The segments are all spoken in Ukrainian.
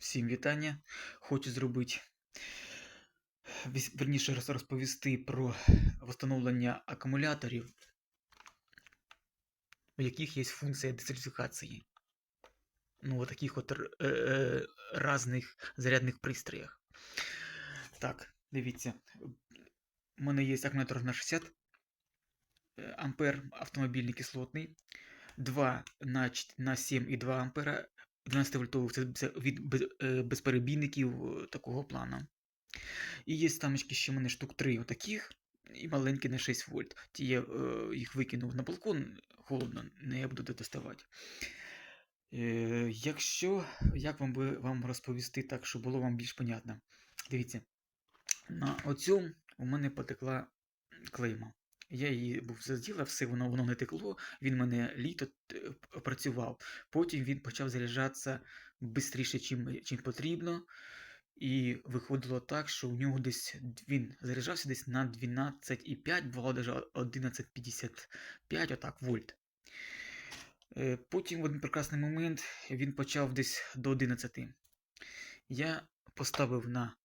Всім вітання. Хочу зробити, верніше роз- розповісти про встановлення акумуляторів, у яких є функція децентрифікації. Ну, у таких от е, е, різних зарядних пристроях. Так, дивіться. У мене є акумулятор на 60 е, ампер автомобільний кислотний, 2 на, чт- на 7,2 ампера 12 вольтових це, це від е, безперебійників е, такого плану. І є там ще в мене штук 3 отаких, і маленькі на 6 вольт. Ті я е, їх викинув на балкон, холодно, не я буду доставати. Е, якщо, як вам би вам розповісти так, щоб було вам більш понятно. Дивіться, на оцьому у мене потекла клейма. Я її був заділа, все воно воно не текло. Він мене літо е, працював. Потім він почав заряджатися швидше, чим потрібно. І виходило так, що у нього десь він заряджався десь на 12,5, бувало навіть 11,55 отак, вольт. Е, Потім в один прекрасний момент він почав десь до 11. Я поставив на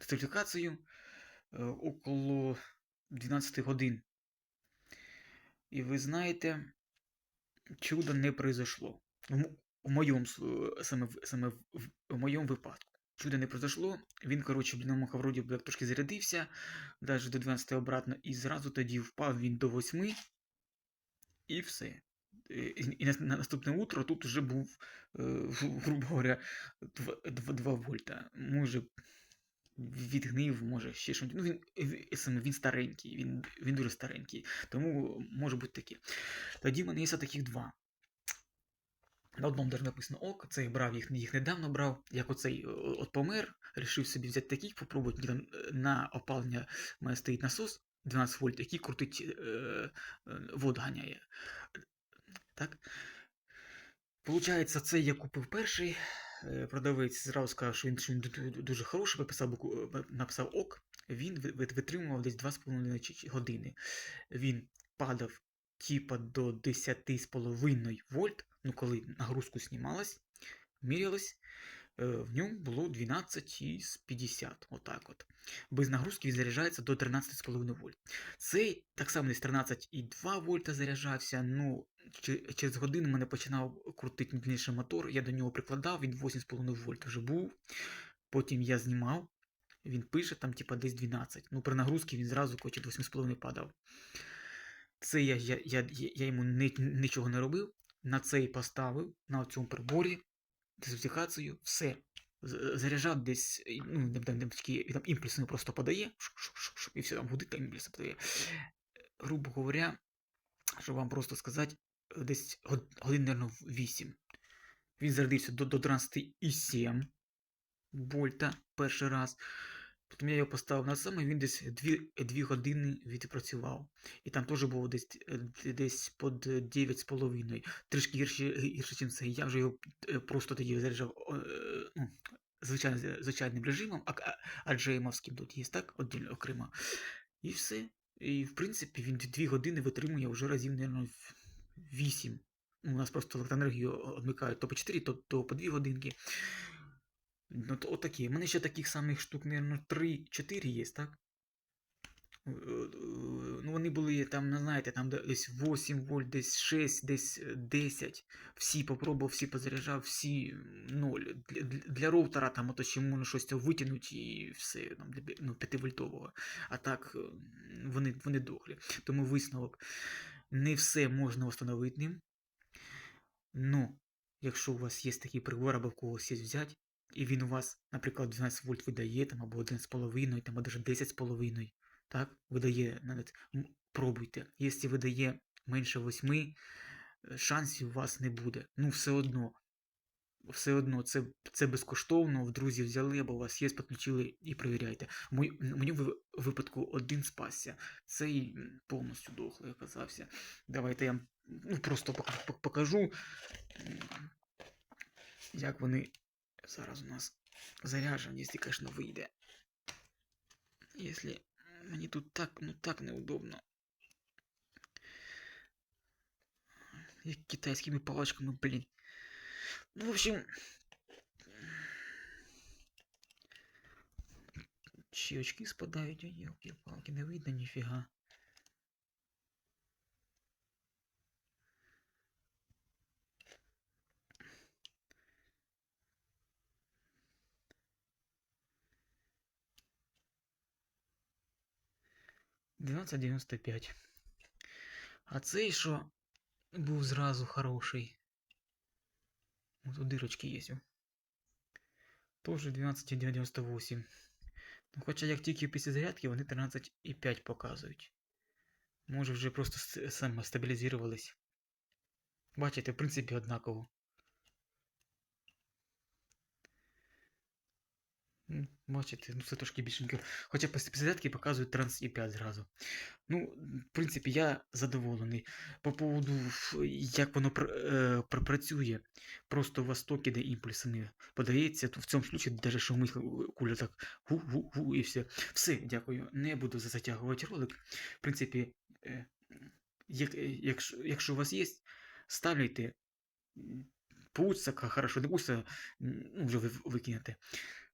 децентрифікацію е, около 12 годин. І ви знаєте, чудо не произошло. В, моєму е, саме, саме в, в- моєму випадку. Чудо не произошло. Він, коротше, блін, махав вроді як трошки зарядився, навіть до 12 обратно, і зразу тоді впав він до 8, і все. Е, І, і на, на наступне утро тут вже був, е, грубо говоря, 2, вольта. Може, відгнив, може ще щось. Ну, він, в- саме він старенький, він, він дуже старенький. Тому може бути таке. Тоді в мене є таких два. На одному даже написано ок, цей брав їх, їх недавно брав. Як оцей е, от помер, рішив собі взяти таких, попробувати. Там на опалення у мене стоїть насос 12 вольт, який крутить е, е, воду ганяє. Так? Получається, цей я купив перший. Е, Продавець зразу сказав, що він, що дуже хороший, написав, е, написав ок. Він ви- ви- витримував десь 2,5 чи- чи години. Він падав типа до 10,5 вольт, ну коли нагрузку знімалась, мірялась, в ньому було 12,50. Отак от. Без нагрузки він заряджається до 13,5 вольт. Цей так само десь 13,2 вольта заряджався. Ну, через годину мене починав крутити міцніше мотор. Я до нього прикладав, він 8,5 вольт вже був. Потім я знімав. Він пише там, типа, десь 12. Ну, при нагрузці він зразу до 8,5 падав. Це я, я, я, я, йому нічого не робив. На цей поставив, на цьому приборі, дезінфікацію, все. Заряджав десь, ну, там, там, там, імпульсно просто подає, і все, там гудить, там імпульси подає. Грубо говоря, щоб вам просто сказати, десь год- годин, мабуть, 8. Він зарядився до, до 12,7 вольта перший раз. Потім я його поставив на саме, він десь 2, 2 години відпрацював. І там теж було десь, е, десь під 9,5. Трішки гірше, гірше, ніж це. Я вже його е, просто тоді заряджав е, ну, звичайно, звичайним режимом, а, а джеймовським тут є так, отдільно окремо. І все. І в принципі він 2 години витримує вже разів, мабуть, 8. У нас просто електроенергію відмикають то по 4, то, то по 2 годинки. Ну, то отакі. У мене ще таких самих штук, мабуть, 3-4 є, так? Е, е, Ну, вони були там, не знаєте, там десь 8 вольт, десь 6, десь е, 10. Всі попробував, всі позаряджав, всі 0. Для, для- роутера там ото ще можна щось витягнути і все, там, для ну, 5 вольтового. А так е, вони, вони дохлі. Тому висновок. Не все можна встановити ним. Ну, якщо у вас є такий прибор або в когось є взяти, і він у вас, наприклад, 12 вольт видає, там, або 1,5, там, або навіть 10,5, так, видає, навіть, пробуйте. Якщо видає менше 8, е, шансів у вас не буде. Ну, все одно. Все одно, це, це безкоштовно, в друзі взяли, або у вас є, підключили і перевіряйте. Мой- в випадку один спасся. Цей повністю дохлий оказався. Давайте я ну, просто пок- пок- покажу, як вони Зараз у нас зарядженість, звісно, вийде. Якщо мені тут так, ну так неудобно. Як китайськими палочками, блін. Ну, в общем. Чи очки спадають, йолки-палки, не видно ніфіга. Дванадцять дев'яносто п'ять. А цей що був зразу хороший. Ну, тут дырочки есть. о. Тоже 12,98. Ну, хоча як тільки після зарядки вони 13,5 показують. Може вже просто с- саме стабілізувались. Бачите, в принципі, однаково. Бачите, ну це трошки більшенько. Хоча після після зарядки показують 13,5 зразу. Ну, в принципі, я задоволений. По поводу, як воно е, пропрацює, просто у вас токи де імпульси не подається, то в цьому случаї навіть шумить куля так гу-гу-гу і все. Все, дякую. Не буду затягувати ролик. В принципі, е, як, е, якщо, якщо у вас є, ставляйте. Получится хорошо, не получится, ну, вже ви викинете.